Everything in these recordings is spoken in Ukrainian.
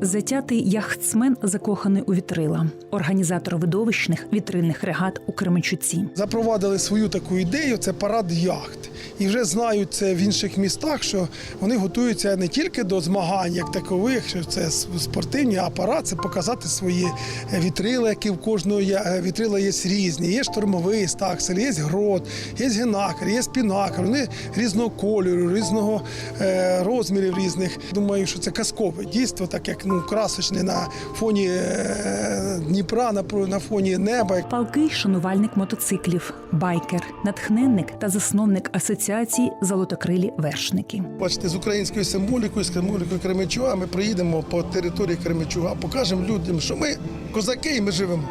Затятий яхтсмен закоханий у вітрила, організатор видовищних вітрильних регат у Кременчуці. Запровадили свою таку ідею це парад яхт. І вже знають це в інших містах, що вони готуються не тільки до змагань, як такових, що це спортивні, а це показати свої е, вітрила, які в кожного. Е, Вітрила є різні. Є штурмовий стаксель, є грот, є генакер, є спінакер. Вони різного кольору, різного е, розмірів різних. Думаю, що це казкове дійство, так як ну красочний на фоні е, Дніпра, на, на фоні неба. Палкий шанувальник мотоциклів, байкер, натхненник та засновник асоціації Золотокрилі вершники. Бачите, з українською символікою, з символікою Кременчуга ми приїдемо по території Кременчуга, покажемо людям, що ми козаки і ми живемо.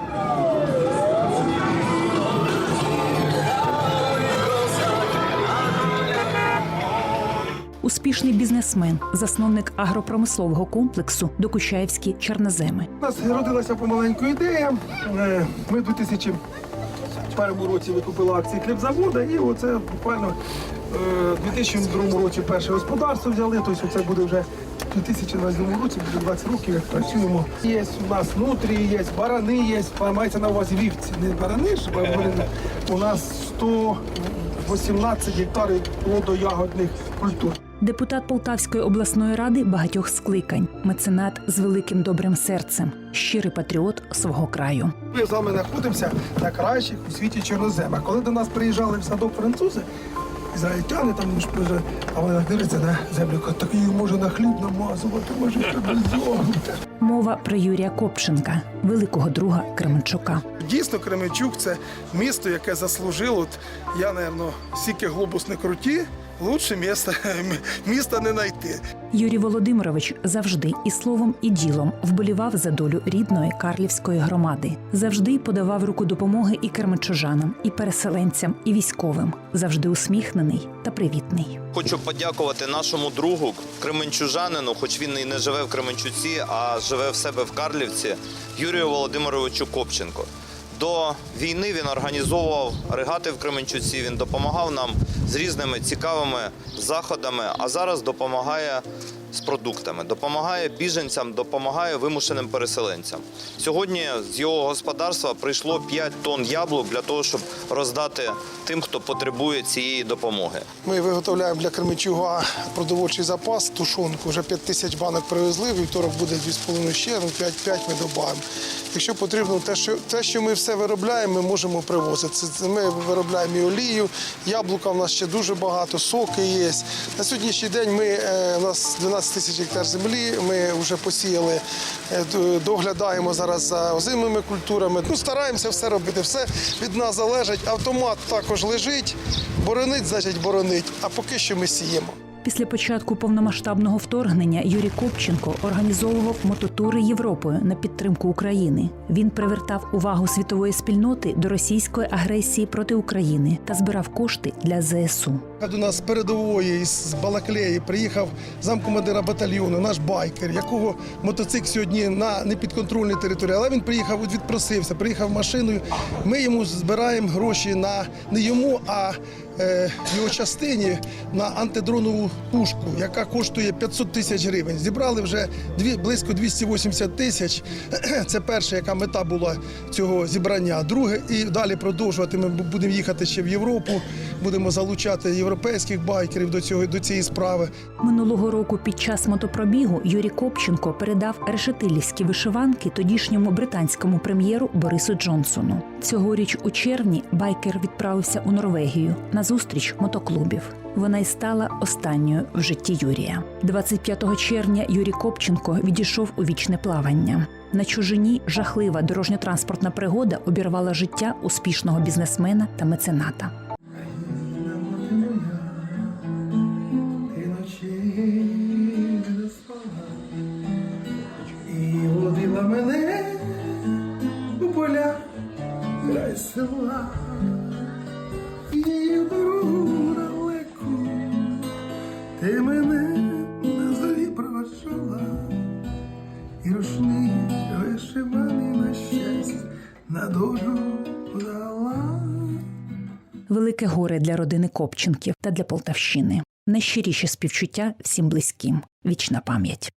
Успішний бізнесмен, засновник агропромислового комплексу Докучаївські чорноземи. У нас родилася помаленьку ідея. Е, Ми в 2001 році викупили акції хлібзаводу, і оце буквально е, в 2002 році перше господарство взяли. Тобто це буде вже в 2022 році, буде 20 років, як працюємо. Є у нас нутрі, є барани, є, мається на увазі вівці. Не барани ж, бо вони- у нас 118 гектарів плодоягодних культур. Депутат Полтавської обласної ради багатьох скликань, меценат з великим добрим серцем, щирий патріот свого краю. Ми з вами знаходимося на кращих у світі чорноземах. Коли до нас приїжджали в садок французи, ізраїльтяни там ж вже, а вони дивляться на землю, так її може на хліб намазувати, може бульйон. Мова про Юрія Копченка, великого друга Кременчука. Дійсно, Кременчук це місто, яке заслужило. От я, напевно, стільки глобус не круті, лучше міста, міста не знайти. Юрій Володимирович завжди і словом, і ділом вболівав за долю рідної карлівської громади. Завжди подавав руку допомоги і кермачужанам, і переселенцям, і військовим. Завжди усміхнений та привітний. Хочу подякувати нашому другу, кременчужанину, хоч він і не живе в Кременчуці, а живе в себе в Карлівці, Юрію Володимировичу Копченко. До війни він організовував регати в Кременчуці. Він допомагав нам з різними цікавими заходами, а зараз допомагає з продуктами, допомагає біженцям, допомагає вимушеним переселенцям. Сьогодні з його господарства прийшло 5 тонн яблук для того, щоб роздати тим, хто потребує цієї допомоги. Ми виготовляємо для Кременчуга продовольчий запас, тушонку. Вже 5 тисяч банок привезли, вівторок буде 2,5 ще, ну 5-5 ми додаємо. Якщо потрібно, те, що, те, що ми все виробляємо, ми можемо привозити. Ми виробляємо і олію, яблука в нас ще дуже багато, соки є. На сьогоднішній день ми, е, у нас 12 тисяч гектар землі, ми вже посіяли, е, доглядаємо зараз за озимими культурами. Ну, стараємося все робити, все від нас залежить. Автомат також лежить, боронить, значить боронить, а поки що ми сіємо. Після початку повномасштабного вторгнення Юрій Копченко організовував мототури Європою на підтримку України. Він привертав увагу світової спільноти до російської агресії проти України та збирав кошти для ЗСУ. До нас передової з Балаклеї приїхав замкомандира батальйону, наш байкер, якого мотоцикл сьогодні на непідконтрольній території. Але він приїхав, відпросився, приїхав машиною. Ми йому збираємо гроші на не йому, а його частині на антидронову пушку, яка коштує 500 тисяч гривень. Зібрали вже близько 280 тисяч. Це перша, яка мета була цього зібрання. Друге, і далі продовжувати. Ми будемо їхати ще в Європу, будемо залучати європейських байкерів до цього до цієї справи. Минулого року під час мотопробігу Юрій Копченко передав решетилівські вишиванки тодішньому британському прем'єру Борису Джонсону. Цьогоріч у червні байкер відправився у Норвегію на зустріч мотоклубів. Вона й стала останньою в житті Юрія. 25 червня Юрій Копченко відійшов у вічне плавання. На чужині жахлива дорожньо-транспортна пригода обірвала життя успішного бізнесмена та мецената. Села і дорогу далеку. Ти мене на зорі проважала і рушник вишиваний на щастя на долю дала. Велике горе для родини Копченків та для Полтавщини. Найщиріші співчуття всім близьким. Вічна пам'ять.